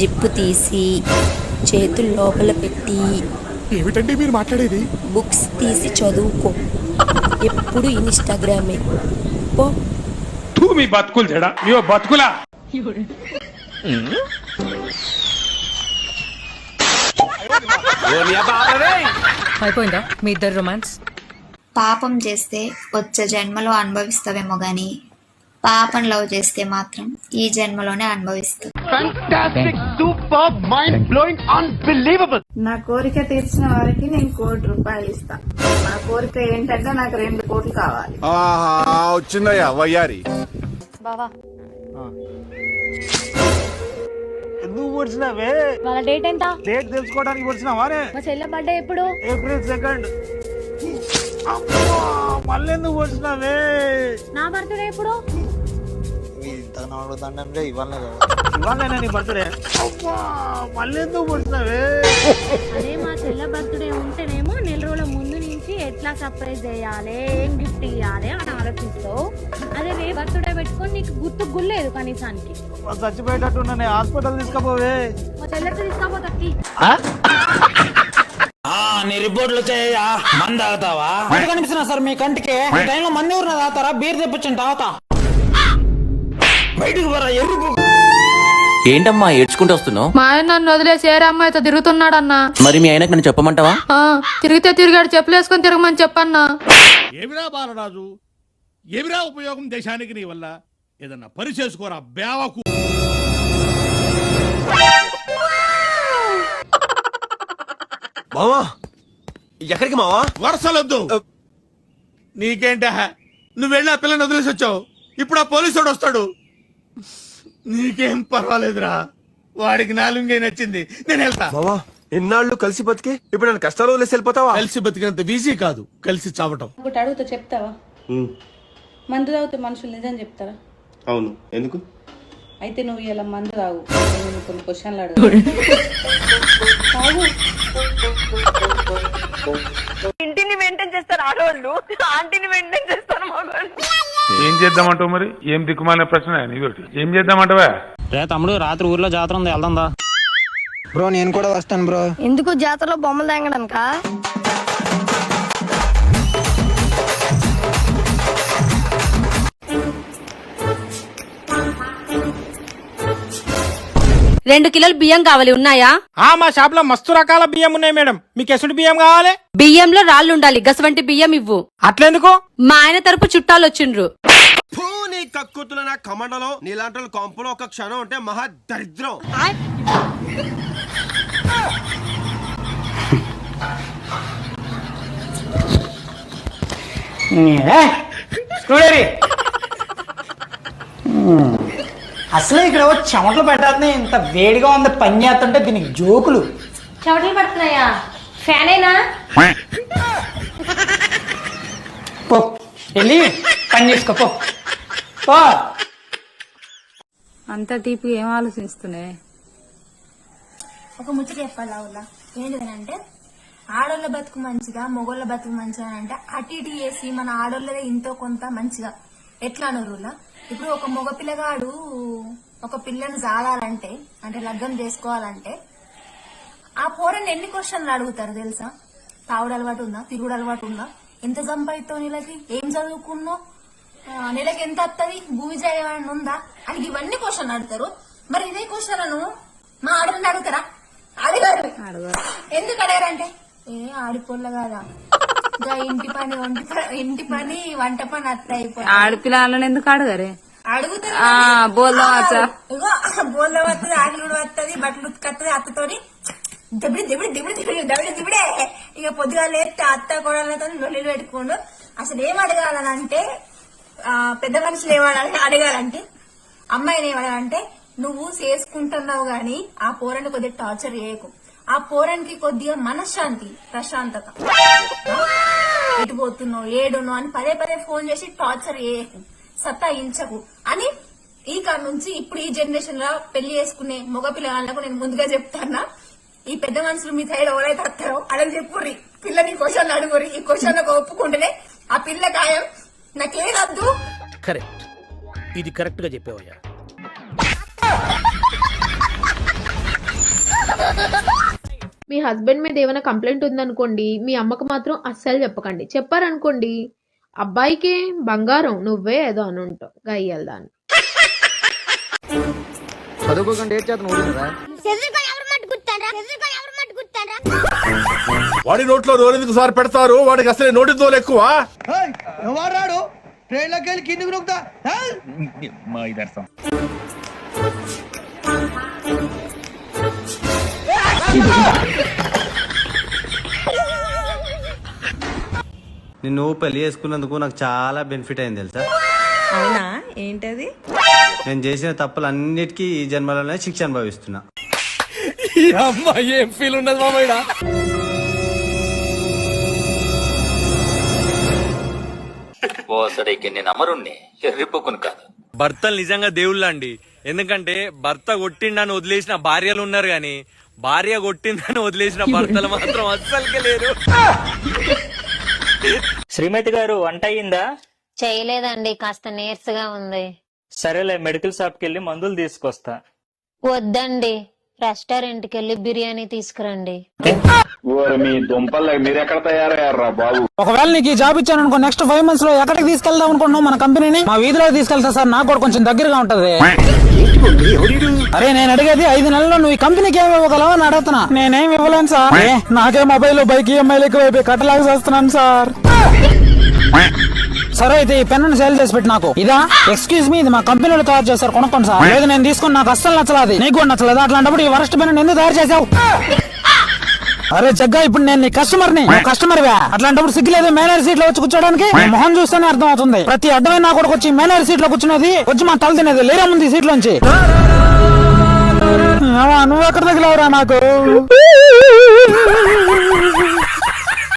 Zip తీసి చేతులు లోపల పెట్టి ఏమిటండి మీరు మాట్లాడేది? బుక్స్ తీసి చదువుకో. ఎప్పుడు ఇన్స్టాగ్రామే. పో. తూ మీ బతుకులు చెడా మీ బతుకులా? అయిపోయిందా? మీ ఇద్దరు రొమాన్స్ పాపం చేస్తే వచ్చే జన్మలో అనుభవిస్తావేమో గాని పాపం లవ్ చేస్తే మాత్రం ఈ జన్మలోనే అనుభవిస్తావు నా కోరిక తీర్చిన వారికి నేను కోటి రూపాయలు ఇస్తా. నా కోరిక ఏంటంటే నాకు రెండు కోట్లు కావాలి. ఆహా వచ్చిందయ్యా వయ్యారి. బావా. నువ్వు వచ్చినావే వాళ్ళ డేట్ ఎంత? డేట్ తెలుసుకోవడానికి వచ్చినావానే మా చెల్లె బర్త్డే ఎప్పుడు? ఏప్రిల్ సెకండ్ మళ్ళీ ఎందుకు వచ్చినావే నా బర్త్డే ఎప్పుడు? ఇవాళ నీ బర్త్డే. మళ్ళీ ఎందుకు వచ్చినావే అదే మా చెల్లె బర్త్డే ఉంటేనేమో నెల రోజుల ముందు నుంచి ఎట్లా సర్ప్రైజ్ చేయాలి ఏం గిఫ్ట్ ఇవ్వాలి అని ఆలోచిస్తావు. అదే రే బర్త్డే పెట్టుకొని నీకు గుర్తు గుర్లేదు కనీసానికి. చచ్చిపోయేటట్టు నన్ను హాస్పిటల్ తీసుకుపోవే. మా చెల్లెకి తీసుకోపోతుంది నీ రిపోర్ట్లు వచ్చాయా మంది తాగుతావా కనిపిస్తున్నా సార్ మీ కంటికి? టైంలో మంది ఊరిన తాగుతారా? బీర్ తెప్పించండి తాగుతా. బయటకు పోరా ఎరుపు ఏంటమ్మా ఏడ్చుకుంటూ వస్తున్నావు? మా ఆయన నన్ను వదిలేసి ఏ అమ్మాయితో తిరుగుతున్నాడన్నా. మరి మీ ఆయనకు నన్ను చెప్పమంటావా? ఆ, తిరిగితే తిరిగాడు చెప్పులేసుకొని తిరగమని చెప్పన్నా. ఏమిరా బాలరాజు? ఏమిరా ఉపయోగం దేశానికి నీ వల్ల? ఏదన్నా పని చేసుకోరా బేవకు మావా ఎక్కడికి మావా? వరసలొద్దు. నీకేంట నువ్వు వెళ్ళి ఆ పిల్లని వదిలేసి వచ్చావు ఇప్పుడు ఆ పోలీసుడు వస్తాడు నీకేం పర్వాలేదురా. వాడికి నాలుగే నచ్చింది. నేను వెళ్తా. మావా ఎన్నాళ్ళు కలిసి బతికి ఇప్పుడు నన్ను కష్టాలు వదిలేసి వెళ్ళిపోతావా? కలిసి బతికినంత ఈజీ కాదు. కలిసి చావటం. ఒకటి అడుగుతా చెప్తావా? మందు తాగితే మనుషులు నిజం చెప్తారా? అవును. ఎందుకు? అయితే నువ్వు ఇలా మందు తాగు. నేను కొన్ని క్వశ్చన్లు అడుగు ఇంటిని మెయింటైన్ చేస్తారు ఆడవాళ్ళు. ఆంటీని మెయింటైన్ చేస్తారు మగవాళ్ళు. ఏం చేద్దామంటావు మరి? ఏం దిక్కుమాలిన ప్రశ్న? ఇదొకటి ఏం చేద్దామంటావా? రే తమ్ముడు రాత్రి ఊర్లో జాతర ఉంది? వెళ్దాందా బ్రో నేను కూడా వస్తాను బ్రో. ఎందుకు జాతరలో బొమ్మలు తేగడానికా? రెండు కిలోలు బియ్యం కావాలి ఉన్నాయా? ఆ మా షాప్లో మస్తు రకాల బియ్యం ఉన్నాయి మేడం. మీకు ఎసుడు బియ్యం కావాలి? బియ్యంలో రాళ్ళు ఉండాలి గసవంటి బియ్యం ఇవ్వు. అట్లెందుకు? మా ఆయన తరపు చుట్టాలు వచ్చిండ్రు. నీ కక్కుతున్న నా కమండలో నీలాంటి కొంపలో ఒక క్షణం ఉంటే మహా దరిద్రం. అసలు ఇక్కడ చెమటలు పెట్టాలని ఇంత వేడిగా ఉంది పని చేస్తుంటే దీనికి జోకులు. చెమటలు పడుతున్నాయా? ఫ్యాన్ అయినా పో వెళ్ళి పని చేసుకో పో. పో. అంత తీపి ఏం ఆలోచిస్తున్నాయి ఒక ముచ్చట చెప్పాలి అవులా ఏంటిదనంటే ఆడోళ్ళ బతుకు మంచిగా మొగోళ్ళ బతుకు మంచిగా అంటే అటు ఇటు చేసి మన ఆడోళ్ళదే ఇంతో కొంత మంచిగా. ఎట్లా అనరులా ఇప్పుడు ఒక మగ పిల్లగాడు ఒక పిల్లని జాలాలంటే అంటే లగ్గం చేసుకోవాలంటే ఆ పోరని ఎన్ని క్వశ్చన్లు అడుగుతారు తెలుసా? తాగుడు అలవాటు ఉందా? తిరుగుడు అలవాటు ఉందా? ఎంత సంపాదిస్తావు నెలకి? ఏం చదువుకున్నావు? నెలకి ఎంత వస్తుంది భూమి చేయడం ఉందా? అని ఇవన్నీ క్వశ్చన్ అడుగుతారు. మరి ఇదే క్వశ్చన్లను మా ఆడని అడుగుతారా? అడిగారు ఎందుకు అడగారంటే? ఏ ఆడిపోళ్ళ కాదా? ఇంటి పని వంటి ఇంటి పని వంట పని అత్త అయిపోయి ఆడపిల్లలను ఎందుకు అడగరే? అడుగుతారు ఆ, బోల్దాం వచ్చా. ఇగో బోల్దాం వస్తుంది ఆకులు వస్తుంది బట్టలు ఉతుకత్తది అత్తతోని దెబ్బడి దెబ్బడి దెబ్బడి దెబ్బడి దెబ్బడి దెబ్బడే. ఇక పొద్దుగా లేస్తే అత్త కోడలతో లొల్లి పెట్టుకోండు. అసలు ఏం అడగాలంటే ఆ, పెద్ద మనుషులు ఏమడాలి అడగాలంటే అమ్మాయిని ఏమడాలంటే నువ్వు చేసుకుంటున్నావు గాని ఆ పోరాన్ని కొద్దిగా టార్చర్ చేయకు. ఆ పోరానికి కొద్దిగా మనశ్శాంతి ప్రశాంతత. ఎటు పోతున్నావు ఏడును అని పదే పదే ఫోన్ చేసి టార్చర్ చేయకు సత్తాయించకు అని ఈ కాడ నుంచి ఇప్పుడు ఈ జనరేషన్లో పెళ్ళి చేసుకునే మగ పిల్లలకు నేను ముందుగా చెప్తానా ఈ పెద్ద మనుషులు మీ సైడ్ ఎవరైతే వస్తారో అడగ చెప్పుర్రి. పిల్లని క్వశ్చన్ అడుగురి ఈ క్వశ్చన్లకు ఒప్పుకుంటేనే ఆ పిల్ల గాయం. నాకేదద్దు కరెక్ట్ ఇది కరెక్ట్గా చెప్పేవయ్యా. హస్బెండ్ మీద ఏమైనా కంప్లైంట్ ఉందనుకోండి మీ అమ్మకు మాత్రం అస్సలు చెప్పకండి. చెప్పారనుకోండి అబ్బాయికి బంగారం నువ్వే ఏదో అని ఉంటావు గయ్యాలి దాన్ని. చదువుకోకుండా వాడి నోట్లో నోరెందుకు సార్ పెడతారు? వాడికి అసలే నోటి తోలు ఎక్కువ. వాడు ట్రైన్లోకి వెళ్ళి కిందికి నొక్కుతా. నిన్ను పెళ్ళి చేసుకున్నందుకు నాకు చాలా బెనిఫిట్ అయింది తెలుసా? అవునా? ఏంటది? నేను చేసిన తప్పులన్నిటికీ ఈ జన్మలోనే శిక్ష అనుభవిస్తున్నా. ఏం ఫీల్ ఉండదు మామయ్య ఓసడికి నేను అమరుణ్ణి ఎర్రిపోకును కాదు. భర్తలు నిజంగా దేవుళ్ళు అండి ఎందుకంటే భర్త కొట్టిండని వదిలేసిన భార్యలు ఉన్నారు గాని భార్య కొట్టిందని వదిలేసిన భర్తలు మాత్రం అస్సలకే లేరు. శ్రీమతి గారు వంట అయిందా చేయలేదండి కాస్త నీరసగా ఉంది. సరేలే మెడికల్ షాప్కి వెళ్ళి మందులు తీసుకొస్తా. వద్దండి. రెస్టారెంట్కి వెళ్ళి బిర్యానీ తీసుకురండి. ఒకవేళ నీకు ఈ జాబ్ ఇచ్చాను అనుకో నెక్స్ట్ ఫైవ్ మంత్స్లో ఎక్కడికి తీసుకెళ్దాం అనుకుంటున్నావు మన కంపెనీని? మా వీధిలో తీసుకెళ్తా సార్ నాకు కూడా కొంచెం దగ్గరగా ఉంటది. అరే నేను అడిగేది ఐదు నెలల్లో నువ్వు ఈ కంపెనీకి ఏమి ఇవ్వగలవు అని అడుగుతున్నా. నేనేం ఇవ్వలేను సార్. ఏ, నాకే మొబైల్ బైక్ ఈఎంఐలు ఎక్కువైపోయి కట్టలాగా చేస్తున్నాను సార్. సరే అయితే ఈ పెన్ను సేల్ చేసి పెట్టి నాకు. ఇదా? ఎక్స్క్యూజ్ మీ ఇది మా కంపెనీలో తయారు చేస్తారు కొనుక్కోండి సార్. లేదు నేను తీసుకుని నాకు అస్సలు నచ్చలేదు నీకు కూడా నచ్చలేదు. అట్లాంటప్పుడు ఈ వరస్ట్ పెన్ను ఎందుకు తయారు చేసావు అరే జగ్గా ఇప్పుడు నేను నీ కస్టమర్ని. కస్టమర్ వే. అట్లాంటప్పుడు సిగ్గులేదు మేనేజర్ సీట్లో వచ్చి కూర్చోడానికి? మొహం చూస్తేనే అర్థం అవుతుంది ప్రతి అడ్డమైన నా కొడుకు వచ్చి మేనేజర్ సీట్లో కూర్చునేది వచ్చి మా తల తినేది. లేరా ముందు ఈ సీట్ లోంచి? నువ్వు ఎక్కడ తగిలేవరా నాకు?